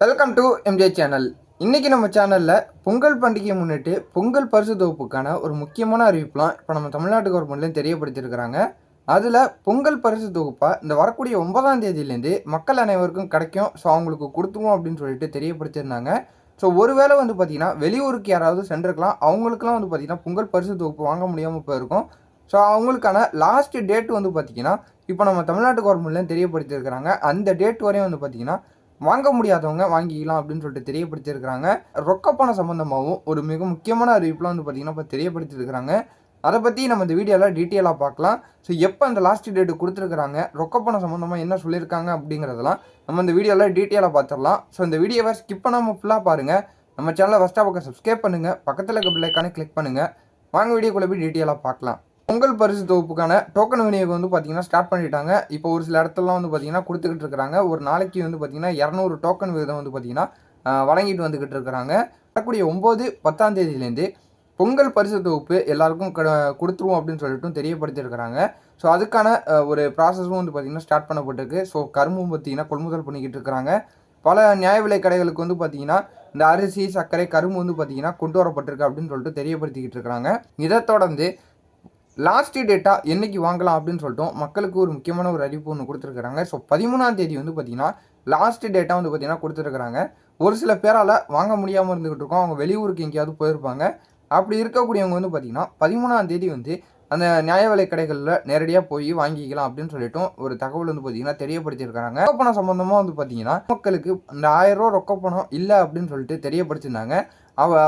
Welcome to MJ channel இன்றைக்கி நம்ம சேனலில் பொங்கல் பண்டிகையை முன்னிட்டு பொங்கல் பரிசு தொகுப்புக்கான ஒரு முக்கியமான அறிவிப்புலாம் இப்போ நம்ம தமிழ்நாட்டு கவர்மெண்ட்லேயும் தெரியப்படுத்தியிருக்கிறாங்க. அதில் பொங்கல் பரிசு தொகுப்பாக இந்த வரக்கூடிய ஒன்பதாம் தேதியிலேருந்து மக்கள் அனைவருக்கும் கிடைக்கும். ஸோ அவங்களுக்கு கொடுத்துருவோம் அப்படின்னு சொல்லிட்டு தெரியப்படுத்தியிருந்தாங்க. ஸோ ஒருவேளை வந்து பார்த்திங்கன்னா வெளியூருக்கு யாராவது சென்றிருக்கலாம். அவங்களுக்குலாம் வந்து பார்த்தீங்கன்னா பொங்கல் பரிசு தொகுப்பு வாங்க முடியாமல் போயிருக்கும். ஸோ அவங்களுக்கான லாஸ்ட் டேட் வந்து பார்த்தீங்கன்னா இப்போ நம்ம தமிழ்நாட்டு கவர்மெண்ட்லேயும் தெரியப்படுத்தியிருக்கிறாங்க. அந்த டேட் வரையும் வந்து பார்த்தீங்கன்னா வாங்க முடியாதவங்க வாங்கிக்கலாம் அப்படின்னு சொல்லிட்டு தெரியப்படுத்தியிருக்கிறாங்க. ரொக்க பணம் சம்மந்தமாகவும் ஒரு மிக முக்கியமான அறிவிப்புலாம் வந்து பார்த்தீங்கன்னா இப்போ தெரியப்படுத்தியிருக்கிறாங்க. அதை பற்றி நம்ம இந்த வீடியோவில் டீட்டெயிலாக பார்க்கலாம். ஸோ எப்போ அந்த லாஸ்ட் டேட்டு கொடுத்துருக்குறாங்க? ரொக்க பணம் சம்மந்தமாக என்ன சொல்லியிருக்காங்க அப்படிங்கிறதெல்லாம் நம்ம இந்த வீடியோவில் டீட்டெயிலாக பார்த்துடலாம். ஸோ இந்த வீடியோவை ஸ்கிப் பண்ணாமல் ஃபுல்லாக பாருங்கள் நம்ம சேனலை ஃபஸ்ட்டாக பக்கம் சப்ஸ்கிரைப் பண்ணுங்கள் பக்கத்தில் இருக்க பிள்ளைக்கான கிளிக் பண்ணுங்கள் வாங்க வீடியோக்குள்ளே போய் டீட்டெயிலாக பார்க்கலாம். பொங்கல் பரிசு தொகுப்புக்கான டோக்கன் விநியோகம் வந்து பார்த்தீங்கன்னா ஸ்டார்ட் பண்ணிட்டாங்க. இப்போ ஒரு சில இடத்துலலாம் வந்து பார்த்தீங்கன்னா கொடுத்துக்கிட்டு இருக்கிறாங்க. ஒரு நாளைக்கு வந்து பார்த்தீங்கன்னா இரநூறு டோக்கன் விகிதம் வந்து பார்த்தீங்கன்னா வழங்கிட்டு வந்துக்கிட்டு இருக்கிறாங்க. வரக்கூடிய ஒம்பது பத்தாம் தேதியிலேருந்து பொங்கல் பரிசு தொகுப்பு எல்லாருக்கும் கட கொடுத்துருவோம் அப்படின்னு சொல்லிட்டும் தெரியப்படுத்தியிருக்கிறாங்க. ஸோ அதுக்கான ஒரு ப்ராசஸும் வந்து பார்த்திங்கன்னா ஸ்டார்ட் பண்ணப்பட்டிருக்கு. ஸோ கரும்பும் பார்த்தீங்கன்னா கொள்முதல் பண்ணிக்கிட்டு இருக்கிறாங்க. பல நியாய விலை கடைகளுக்கு வந்து பார்த்தீங்கன்னா இந்த அரிசி சர்க்கரை கரும்பு வந்து பார்த்தீங்கன்னா கொண்டு வரப்பட்டிருக்கு அப்படின்னு சொல்லிட்டு தெரியப்படுத்திக்கிட்டு இருக்கிறாங்க. இதை தொடர்ந்து லாஸ்ட் டேட்டா என்னைக்கு வாங்கலாம் அப்படின்னு சொல்லிட்டோம். மக்களுக்கு ஒரு முக்கியமான ஒரு அறிவிப்பு ஒன்று கொடுத்துருக்குறாங்க. ஸோ பதிமூணாம் தேதி வந்து பார்த்தீங்கன்னா லாஸ்ட் டேட்டா வந்து பார்த்தீங்கன்னா கொடுத்துருக்குறாங்க. ஒரு சில பேரால் வாங்க முடியாமல் இருந்துகிட்டு இருக்கோம். அவங்க வெளியூருக்கு எங்கேயாவது போயிருப்பாங்க. அப்படி இருக்கக்கூடியவங்க வந்து பார்த்திங்கன்னா பதிமூணாம் தேதி வந்து அந்த நியாய விலை கடைகளில் நேரடியாக போய் வாங்கிக்கலாம் அப்படின்னு சொல்லிட்டும் ஒரு தகவல் வந்து பார்த்தீங்கன்னா தெரியப்படுத்தியிருக்காங்க ரொக்க பணம் சம்மந்தமாக வந்து பார்த்தீங்கன்னா மக்களுக்கு இந்த ஆயிரம் ரூபா ரொக்க பணம் இல்லை அப்படின்னு சொல்லிட்டு தெரியப்படுத்தியிருந்தாங்க. அவ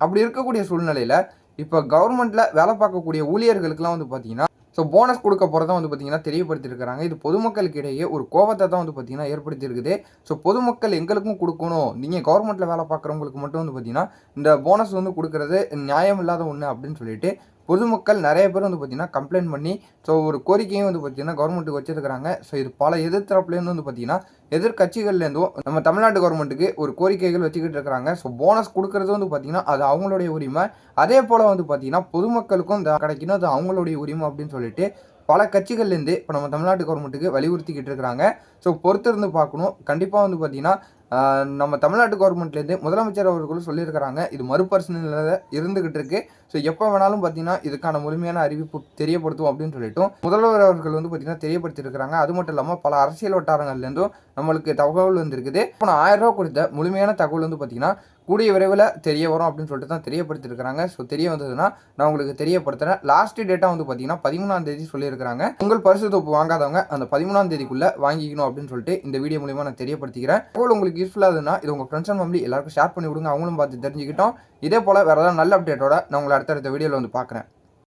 அப்படி இருக்கக்கூடிய சூழ்நிலையில் இப்போ கவர்மெண்ட்டில் வேலை பார்க்கக்கூடிய ஊழியர்களுக்குலாம் வந்து பார்த்தீங்கன்னா ஸோ போனஸ் கொடுக்க போகிறதா வந்து பார்த்தீங்கன்னா தெரியப்படுத்திருக்கிறாங்க இது பொதுமக்களுக்கு இடையே ஒரு கோபத்தை தான் வந்து பார்த்தீங்கன்னா ஏற்படுத்தியிருக்குது. ஸோ பொதுமக்கள் எங்களுக்கும் கொடுக்கணும். நீங்கள் கவர்மெண்ட்டில் வேலை பார்க்குறவங்களுக்கு மட்டும் வந்து பார்த்தீங்கன்னா இந்த போனஸ் வந்து கொடுக்கறது நியாயம் இல்லாத ஒன்று அப்படின்னு சொல்லிட்டு பொதுமக்கள் நிறைய பேர் வந்து பார்த்தீங்கன்னா கம்ப்ளைண்ட் பண்ணி ஸோ ஒரு கோரிக்கையும் வந்து பார்த்தீங்கன்னா கவர்மெண்ட்டுக்கு வச்சிருக்கிறாங்க. ஸோ இது பல எதிர்த்தரப்புலேருந்து வந்து பார்த்தீங்கன்னா எதிர்கட்சிகள்லேருந்தும் நம்ம தமிழ்நாட்டு கவர்மெண்ட்டுக்கு ஒரு கோரிக்கைகள் வச்சுக்கிட்டு இருக்கிறாங்க. ஸோ போனஸ் கொடுக்கறது வந்து பார்த்தீங்கன்னா அது அவங்களுடைய உரிமை. அதே போல் வந்து பார்த்தீங்கன்னா பொதுமக்களுக்கும் இந்த கிடைக்கணும் அது அவங்களுடைய உரிமை அப்படின்னு சொல்லிட்டு பல கட்சிகள்லேருந்து இப்போ நம்ம தமிழ்நாட்டு கவர்மெண்ட்டுக்கு வலியுறுத்திக்கிட்டு இருக்கிறாங்க. ஸோ பொறுத்திருந்து பார்க்கணும். கண்டிப்பாக வந்து பார்த்தீங்கன்னா நம்ம தமிழ்நாட்டு கவர்மெண்ட்லேருந்து முதலமைச்சர் அவர்களும் சொல்லியிருக்கிறாங்க இது மறுபரிசீலனையில் இருந்துகிட்டு இருக்கு. ஸோ எப்போ வேணாலும் பார்த்தீங்கன்னா இதுக்கான முழுமையான அறிவிப்பு தெரியப்படுத்தும் அப்படின்னு சொல்லிட்டும் முதல்வர் அவர்கள் வந்து பார்த்தீங்கன்னா தெரியப்படுத்தியிருக்கிறாங்க. அது மட்டும் இல்லாமல் பல அரசியல் வட்டாரங்கள்லேருந்தும் நம்மளுக்கு தகவல் வந்திருக்குது. இப்போ நான் ஆயிரம் ரூபா கொடுத்த முழுமையான தகவல் வந்து பார்த்தீங்கன்னா கூடிய விரைவில் தெரிய வரும் அப்படின்னு சொல்லிட்டு தான் தெரியப்படுத்திருக்கிறாங்க ஸோ தெரிய வந்ததுன்னா நான் உங்களுக்கு தெரியப்படுத்துகிறேன் லாஸ்ட் டேட்டா வந்து பார்த்தீங்கன்னா பதிமூணாம் தேதி சொல்லியிருக்கிறாங்க. உங்கள் பரிசு தொகுப்பு வாங்காதவங்க அந்த பதிமூணாம் தேதிக்குள்ளே வாங்கிக்கணும் அப்படின்னு சொல்லிட்டு இந்த வீடியோ மூலியமாக நான் தெரியப்படுத்திக்கிறேன். தகவல் உங்களுக்கு யூஸ்ஃபுல்லாக இருந்ததுன்னா இது உங்கள் ஃப்ரெண்ட்ஸ் அண்ட் ஃபேமிலி எல்லாருக்கும் ஷேர் பண்ணி விடுங்க. அவங்களும் பார்த்து தெரிஞ்சுக்கிட்டோம். இதே போல் வேறு ஏதாவது நல்ல அப்டேட்டோட நான் உங்களை அடுத்தடுத்த வீடியோவில் வந்து பார்க்குறேன்.